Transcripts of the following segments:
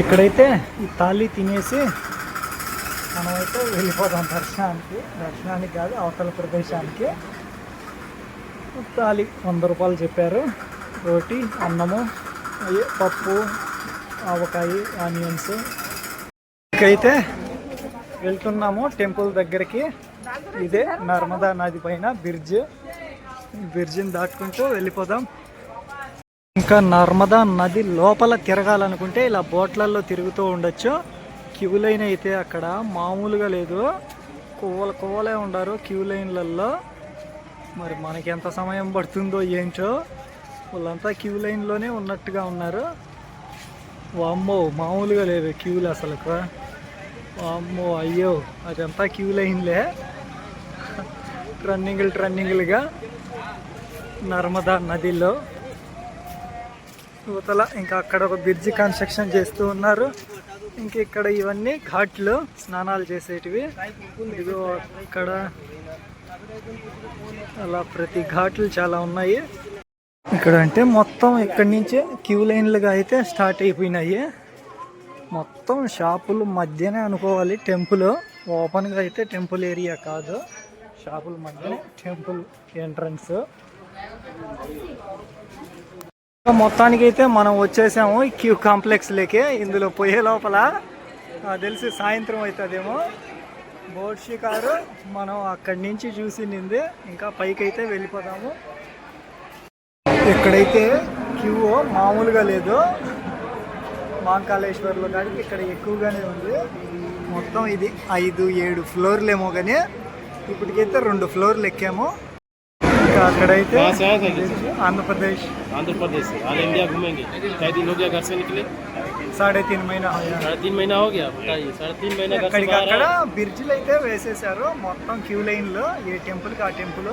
ఇక్కడైతే ఈ తాళి తినేసి మనమైతే వెళ్ళిపోదాం దర్శనానికి. దర్శనానికి కాదు అవతల ప్రదేశానికి. తాళి వంద రూపాయలు చెప్పారు. రోటి అన్నము పప్పు ఆవకాయ ఆనియన్స్. ఇకైతే వెళ్తున్నాము టెంపుల్ దగ్గరికి. ఇదే నర్మదా నది పైన బ్రిడ్జ్. బ్రిడ్జిని దాటుకుంటూ వెళ్ళిపోదాం. ఇంకా నర్మదా నది లోపల తిరగాలనుకుంటే ఇలా బోట్లలో తిరుగుతూ ఉండొచ్చు. క్యూ లైన్ అయితే అక్కడ మామూలుగా లేదు. కొవ్వల కువ్వలే ఉండారు క్యూ లైన్లలో మరి మనకి ఎంత సమయం పడుతుందో ఏంటో వాళ్ళంతా క్యూ లైన్లోనే ఉన్నట్టుగా ఉన్నారు. వామ్మో మామూలుగా లేదు క్యూలు అసలు వామ్మో అయ్యో అదంతా క్యూ లైన్లే. రన్నింగ్లు రన్నింగ్లుగా నర్మదా నదిలో. యువతల ఇంకా అక్కడ ఒక బ్రిడ్జి కన్స్ట్రక్షన్ చేస్తూ ఉన్నారు. ఇంక ఇక్కడ ఇవన్నీ ఘాట్లు స్నానాలు చేసేటివి. ఇదిగో అక్కడ అలా ప్రతి ఘాట్లు చాలా ఉన్నాయి. ఇక్కడ అంటే మొత్తం ఇక్కడి నుంచే క్యూ లైన్లుగా అయితే స్టార్ట్ అయిపోయినాయి. మొత్తం షాపులు మధ్యనే అనుకోవాలి టెంపుల్. ఓపెన్గా అయితే టెంపుల్ ఏరియా కాదు. షాపుల మధ్యనే టెంపుల్ ఎంట్రన్స్. మొత్తానికి అయితే మనం వచ్చేసాము క్యూ కాంప్లెక్స్ లేకే. ఇందులో పోయే లోపల తెలిసి సాయంత్రం అవుతుందేమో. బోర్షి కారు మనం అక్కడి నుంచి చూసి నింది ఇంకా పైకి అయితే వెళ్ళిపోతాము ఇక్కడైతే క్యూ మామూలుగా లేదు మాంకాళేశ్వర్లో కాడికి ఇక్కడ ఎక్కువగానే ఉంది. మొత్తం ఇది ఐదు ఏడు ఫ్లోర్లేమో కానీ ఇప్పటికైతే రెండు ఫ్లోర్లు ఎక్కాము. ఇంకా అక్కడైతే कहाँ से आए थे ये? ఆంధ్రప్రదేశ్ आंध्र प्रदेश से ऑल इंडिया घूमेंगे कई दिन हो गया घर से निकले సాడే తీన్ మైనా హోయా. साढ़े तीन महीना हो गया बताइए साढ़े तीन महीना घर से అక్కడికి बाहर అక్కడ आए। బ్రిడ్జిలు అయితే వేసేసారు మొత్తం క్యూ లైన్ లో ఏ టెంపుల్ కి ఆ టెంపుల్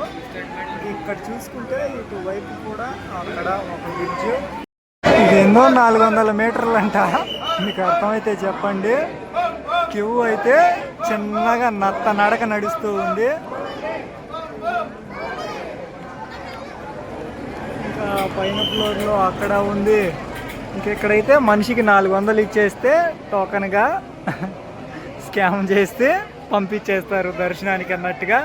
ఇక్కడ చూసుకుంటే ఇటు వైపు కూడా అక్కడ ఒక బ్రిడ్జ్ ఇదేందో నాలుగు వందల మీటర్లు అంట మీకు అర్థమైతే చెప్పండి క్యూ అయితే చిన్నగా నత్త నడక నడుస్తూ ఉంది పైన ఫ్లోర్లో అక్కడ ఉంది. ఇంకెక్కడైతే మనిషికి నాలుగు వందలు ఇచ్చేస్తే టోకన్గా స్కామ్ చేస్తే పంపించేస్తారు దర్శనానికి అన్నట్టుగా.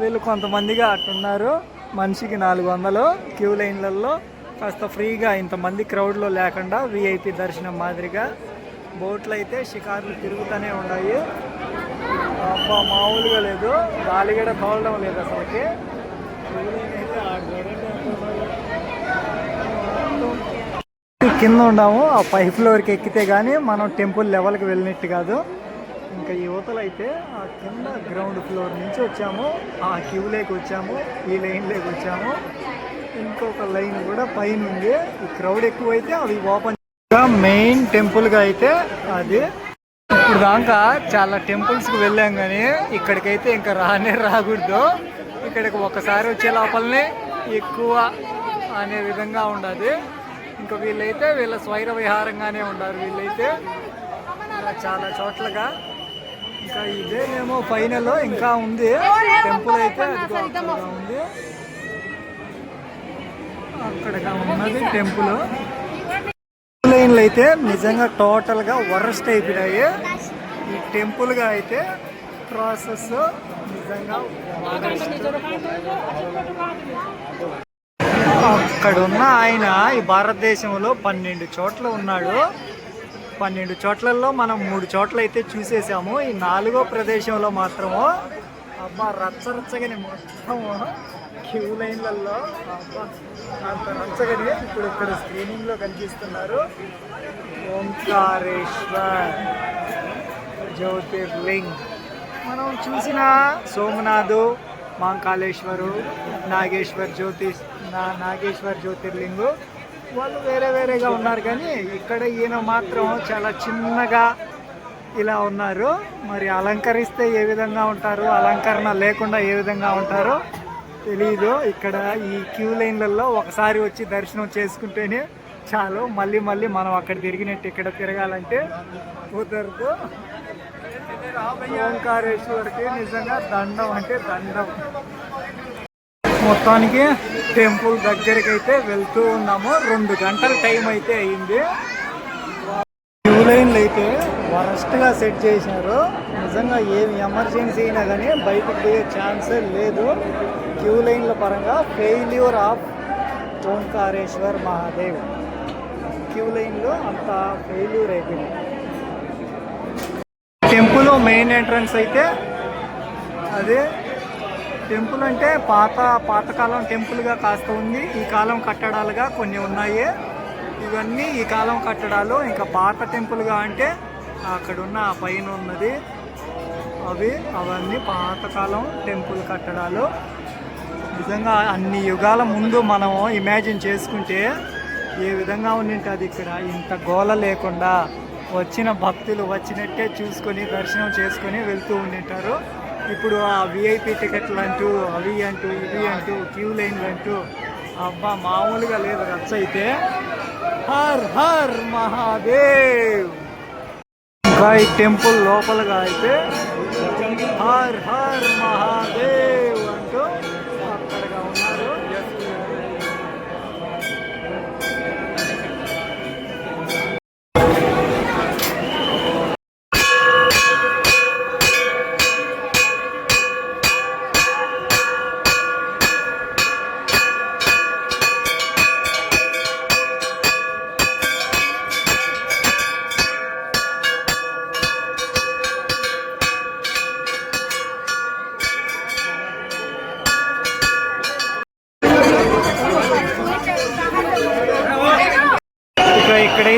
వీళ్ళు కొంతమందిగా అట్టున్నారు. మనిషికి నాలుగు వందలు క్యూ లైన్లలో కాస్త ఫ్రీగా ఇంతమంది క్రౌడ్లో లేకుండా విఐపి దర్శనం మాదిరిగా బోట్లు అయితే షికార్లు తిరుగుతూనే ఉన్నాయి. అబ్బా మామూలుగా లేదు. గాలి కూడా తోలడం లేదు అసలుకి క్యూ లైన్ అయితే ఆ చూడండి ఎంత కింద ఉన్నాము. ఆ పై ఫ్లోర్కి ఎక్కితే కానీ మనం టెంపుల్ లెవెల్కి వెళ్ళినట్టు కాదు. ఇంకా యువతలు అయితే ఆ కింద గ్రౌండ్ ఫ్లోర్ నుంచి వచ్చాము. ఆ క్యూ లేకి వచ్చాము. ఈ లైన్లోకి వచ్చాము. ఇంకొక లైన్ కూడా పైన ఉంది ఈ క్రౌడ్ ఎక్కువైతే అవి ఓపెన్ మెయిన్ టెంపుల్గా అయితే అది. ఇప్పుడు దాకా చాలా టెంపుల్స్కి వెళ్ళాం కానీ ఇక్కడికైతే ఇంకా రానే రాకూడదు. ఇక్కడికి ఒకసారి వచ్చే లోపలనే ఎక్కువ అనే విధంగా ఉండదు. ఇంకా వీళ్ళైతే వీళ్ళ స్వైర విహారంగానే ఉన్నారు వీళ్ళైతే ఇలా చాలా చోట్లగా. ఇంకా ఇదేనేమో ఫైనల్ ఇంకా ఉంది. టెంపుల్ అయితే ఉంది. అక్కడ ఉన్నది టెంపుల్ లైన్లు అయితే నిజంగా టోటల్గా వరస్ట్ అయిపోయాయి ఈ టెంపుల్గా అయితే ప్రాసెస్ నిజంగా అక్కడున్న ఆయన ఈ భారతదేశంలో పన్నెండు చోట్ల ఉన్నాడు. పన్నెండు చోట్లలో మనం మూడు చోట్ల అయితే చూసేసాము. ఈ నాలుగో ప్రదేశంలో మాత్రము అబ్బా రచ్చరచ్చగానే మొత్తము క్యూ లైన్లలో అబ్బా అంత రచ్చగని ఇప్పుడు ఇక్కడ స్క్రీనింగ్లో కనిపిస్తున్నారు. ఓంకారేశ్వర్ జ్యోతిర్లింగ్. మనం చూసిన సోమనాథ్ మాంకాళేశ్వరు నాగేశ్వర్ జ్యోతి నా నాగేశ్వర్ జ్యోతిర్లింగు. వాళ్ళు వేరే వేరేగా ఉన్నారు కానీ ఇక్కడ ఈయన మాత్రం చాలా చిన్నగా ఇలా ఉన్నారు. మరి అలంకరిస్తే ఏ విధంగా ఉంటారు? అలంకరణ లేకుండా ఏ విధంగా ఉంటారో? తెలియదు ఇక్కడ ఈ క్యూ లైన్లలో ఒకసారి వచ్చి దర్శనం చేసుకుంటేనే చాలు. మళ్ళీ మళ్ళీ మనం అక్కడ తిరిగినట్టు ఇక్కడ తిరగాలంటే కుదరదు. ఓంకారేశ్వరికి నిజంగా దండం అంటే దండం. మొత్తానికి టెంపుల్ దగ్గరికి అయితే వెళ్తూ ఉన్నాము. రెండు గంటల టైం అయితే అయింది. క్యూ లైన్లు అయితే వరస్ట్గా సెట్ చేశారు. నిజంగా ఏమి ఎమర్జెన్సీ అయినా కానీ బయటకు పోయే ఛాన్సే లేదు. క్యూ లైన్ల పరంగా failure of Omkareshwar Mahadev. Queue లైన్లో అంత ఫెయిల్యూర్ అయిపోయింది. మెయిన్ ఎంట్రన్స్ అయితే అదే టెంపుల్ అంటే పాత పాతకాలం టెంపుల్గా కాస్త ఉంది. ఈ కాలం కట్టడాలుగా కొన్ని ఉన్నాయి. ఇవన్నీ ఈ కాలం కట్టడాలు. ఇంకా పాత టెంపుల్గా అంటే అక్కడ ఉన్న ఆ పైన ఉన్నది. అవి అవన్నీ పాతకాలం టెంపుల్ కట్టడాలు. నిజంగా అన్ని యుగాల ముందు మనం ఇమాజిన్ చేసుకుంటే ఏ విధంగా ఉండింటుంది ఇక్కడ ఇంత గోల లేకుండా వచ్చిన భక్తులు వచ్చినట్టే చూసుకొని దర్శనం చేసుకొని వెళ్తూ ఉండింటారు. ఇప్పుడు ఆ విఐపి టికెట్లు అంటూ అవి అంటూ ఇవి అంటూ క్యూ లైన్లు అంటూ అబ్బా మామూలుగా లేదు రచ్చ అయితే. హర్ హర్ మహాదేవ్! ఇంకా ఈ టెంపుల్ లోపలగా అయితే హర్ హర్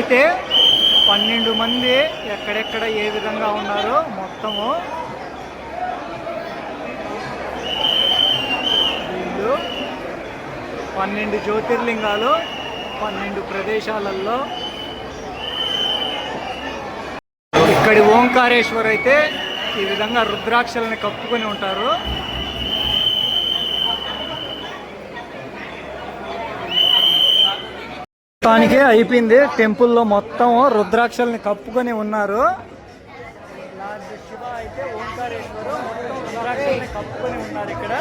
అయితే పన్నెండు మంది ఎక్కడెక్కడ ఏ విధంగా ఉన్నారో మొత్తము వీళ్ళు పన్నెండు జ్యోతిర్లింగాలు పన్నెండు ప్రదేశాలలో. ఇక్కడి ఓంకారేశ్వర్ అయితే ఈ విధంగా రుద్రాక్షలని కప్పుకొని ఉంటారు. మొత్తానికి అయిపోయింది. టెంపుల్లో మొత్తం రుద్రాక్షల్ని కప్పుకొని ఉన్నారు. అయితే కప్పుకొని ఉన్నారు ఇక్కడ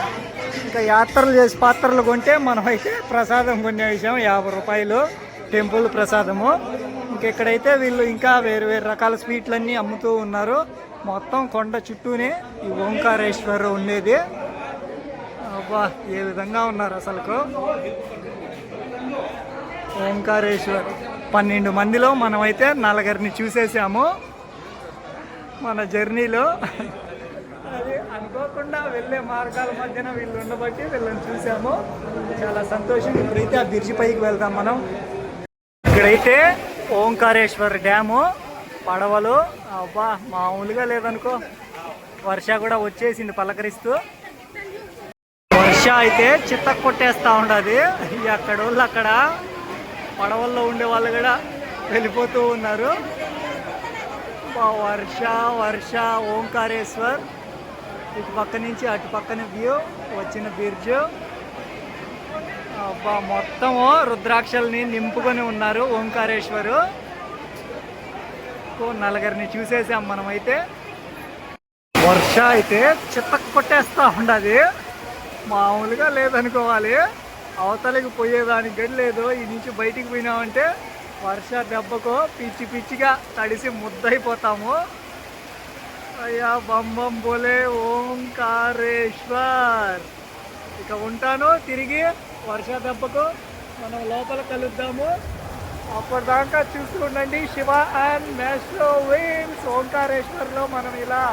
ఇంకా యాత్రలు చేసి పాత్రలు కొంటే మనం అయితే ప్రసాదం కొనే విషయం. యాభై రూపాయలు టెంపుల్ ప్రసాదము. ఇంక ఇక్కడైతే వీళ్ళు ఇంకా వేరు వేరు రకాల స్వీట్లన్నీ అమ్ముతూ ఉన్నారు. మొత్తం కొండ చుట్టూనే ఈ ఓంకారేశ్వరు ఉండేది. అబ్బా ఏ విధంగా ఉన్నారు అసలుకు? ఓంకారేశ్వర్. పన్నెండు మందిలో మనమైతే నలుగురిని చూసేసాము. మన జర్నీలో. అది అనుకోకుండా వెళ్ళే మార్గాల మధ్యన వీళ్ళు ఉండబట్టి వీళ్ళని చూసాము. చాలా సంతోషం. ఇప్పుడైతే ఆ బిర్జి పైకి వెళ్దాం మనం. ఇక్కడైతే ఓంకారేశ్వర్ డ్యాము పడవలు. అబ్బా మామూలుగా లేదనుకో. వర్ష కూడా వచ్చేసింది పలకరిస్తూ. వర్ష అయితే చిత్త కొట్టేస్తా ఉండదు. అక్కడ వాళ్ళు అక్కడ? పడవల్లో ఉండే వాళ్ళు కూడా వెళ్ళిపోతూ ఉన్నారు. వర్ష వర్ష ఓంకారేశ్వర్. ఇటు పక్క నుంచి అటు పక్కన వ్యూ వచ్చిన బ్రిడ్జ్. అబ్బా మొత్తము రుద్రాక్షల్ని నింపుకొని ఉన్నారు ఓంకారేశ్వరు. ఓ నలుగురిని చూసేసాం మనమైతే. వర్ష అయితే చిత్త కొట్టేస్తా ఉండదు. మామూలుగా లేదనుకోవాలి. అవతలకి పోయేదానికి గడి లేదు. ఈ నుంచి బయటికి పోయినామంటే వర్ష దెబ్బకు పిచ్చి పిచ్చిగా తడిసి ముద్దయిపోతాము. అయ్యా బంబం బోలే ఓంకారేశ్వర్. ఇక ఉంటాను తిరిగి వర్ష దెబ్బకు మనం లోపల కలుద్దాము. అప్పటిదాకా చూస్తూ ఉండండి శివ అండ్ మెస్ట్రో ఓంకారేశ్వర్లో మనం ఇలా